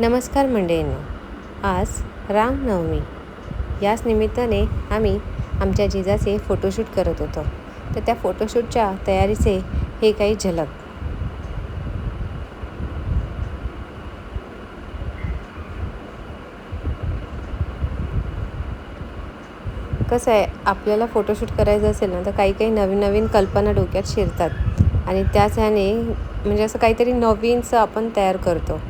नमस्कार मंडळींनो आज रामनवमी. याच निमित्ताने आम्ही आमच्या जिजाचे फोटोशूट करत होतो. तर त्या फोटोशूटच्या तयारीचे हे काही झलक. कसं आहे आपल्याला फोटोशूट करायचं असेल ना तर काही काही नवीन नवीन कल्पना डोक्यात शिरतात. आणि त्याच ह्याने म्हणजे असं काहीतरी नवीनचं आपण तयार करतो.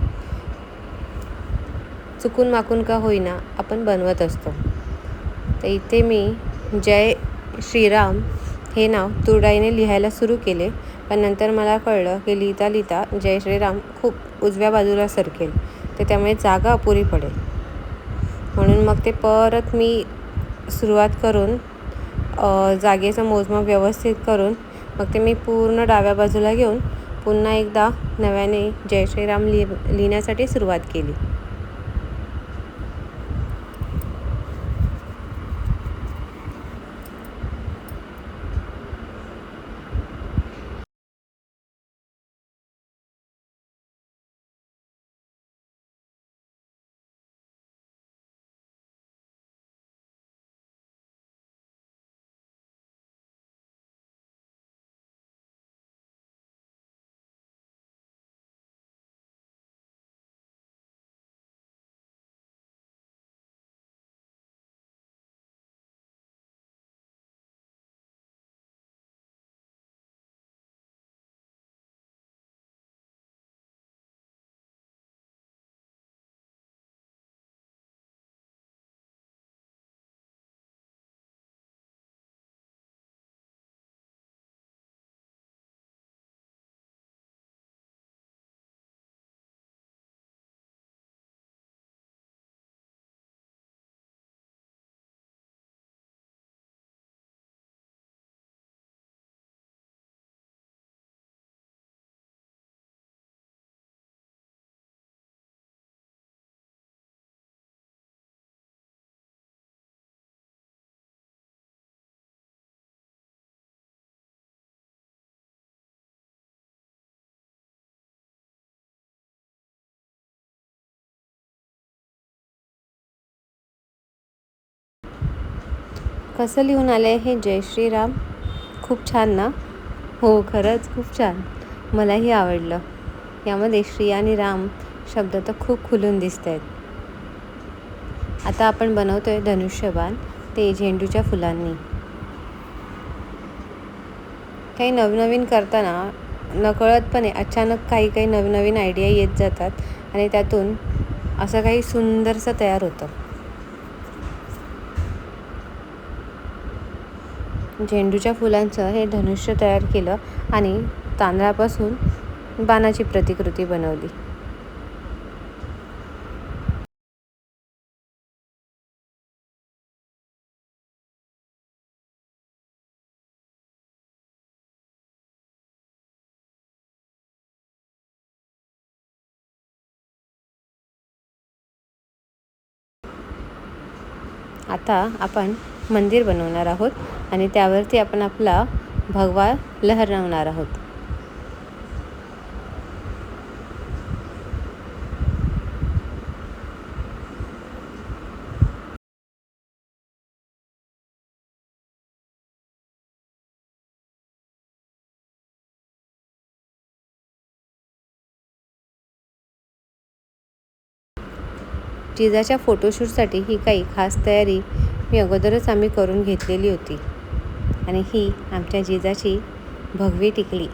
चुकून माकून का होईना आपण बनवत असतो. तर इथे मी जय श्रीराम हे नाव तुरडाईने लिहायला सुरू केले पण नंतर मला कळलं की लिहिता लिहिता जय श्रीराम खूप उजव्या बाजूला सरकेल तर त्यामुळे जागा अपुरी पडेल. म्हणून मग ते परत मी सुरुवात करून जागेचं मोजमाप व्यवस्थित करून मग ते मी पूर्ण डाव्या बाजूला घेऊन पुन्हा एकदा नव्याने जय श्रीराम लिहि लिहिण्यासाठी सुरुवात केली. कसं लिहून आलं आहे हे जय श्रीराम? खूप छान ना? हो खरंच खूप छान. मलाही आवडलं. यामध्ये श्री आणि राम शब्द तर खूप खुलून दिसत आहेत आता आपण बनवतो आहे धनुष्यबाण ते झेंडूच्या फुलांनी. काही नवनवीन करताना नकळतपणे अचानक काही काही नवनवीन आयडिया येत जातात आणि त्यातून असं काही सुंदरसं तयार होतं. झेंडूच्या फुलांचं हे धनुष्य तयार केलं आणि तांदळापासून बाणाची प्रतिकृती बनवली. आता आपण मंदिर बनवणार आहोत आणि त्यावरती आपण आपला भगवा लहरवणार आहोत. जिजाच्या फोटोशूटसाठी ही काही खास तयारी मी अगोदरच आम्ही करून घेतलेली होती. आणि ही आमच्या जिजाची भगवी टिकली.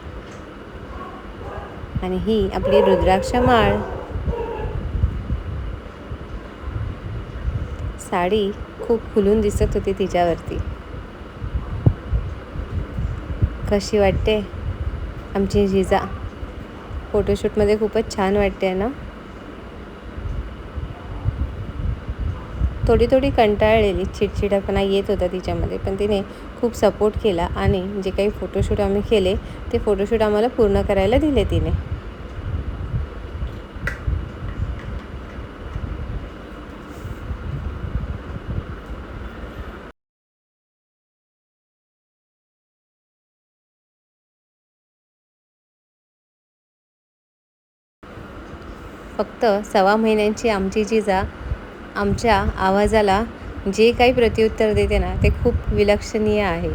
आणि ही आपली रुद्राक्ष माळ. साडी खूप खुलून दिसत होती तिच्यावरती. कशी वाटते आमची जिजा? फोटोशूटमध्ये खूपच छान वाटते ना? थोडी थोडी कंटाळलेली चिडचिडपणा येत होता तिच्यामध्ये. पण तिने खूप सपोर्ट केला आणि जे काही फोटोशूट आम्ही केले ते फोटोशूट आम्हाला पूर्ण करायला दिले तिने. फक्त सव्वा महिन्यांची आमची जिजा आमच्या आवाजाला जे काही प्रत्युत्तर देते ना ते खूप विलक्षणीय आहे.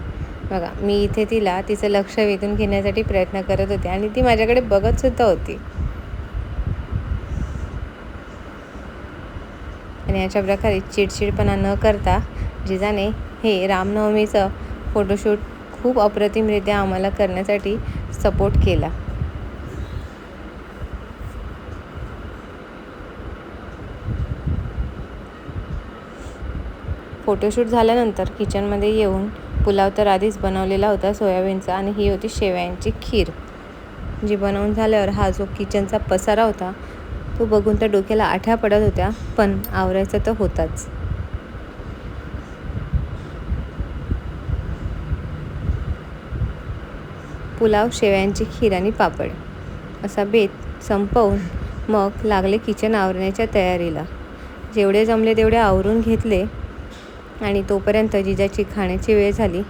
बघा मी इथे तिला तिचं लक्ष वेधून घेण्यासाठी प्रयत्न करत होते आणि ती माझ्याकडे बघतसुद्धा होती. आणि अशा प्रकारे चिडचिडपणा न करता जिजाने हे रामनवमीचं फोटोशूट खूप अप्रतिमरित्या आम्हाला करण्यासाठी सपोर्ट केला. फोटोशूट झाल्यानंतर किचनमध्ये येऊन पुलाव तर आधीच बनवलेला होता सोयाबीनचा आणि ही होती शेवयांची खीर. जी बनवून झाल्यावर हा जो किचनचा पसारा होता तो बघून तर डोक्याला आठ्या पडत होत्या पण आवरायचा तर होताच. पुलाव शेवयांची खीर आणि पापड असा बेत संपवून मग लागले किचन आवरण्याच्या तयारीला. जेवढे जमले तेवढे आवरून घेतले आणि तोपर्यंत जिजाची खाण्याची वेळ झाली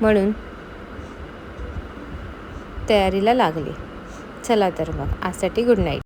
म्हणून तयारीला लागली. चला तर मग आजसाठी गुड नाईट